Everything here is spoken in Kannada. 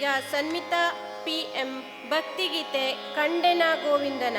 ಈಗ ಸನ್ಮಿತಾ ಪಿ ಎಂ ಭಕ್ತಿಗೀತೆ ಕಂಡೆನ ಗೋವಿಂದನ.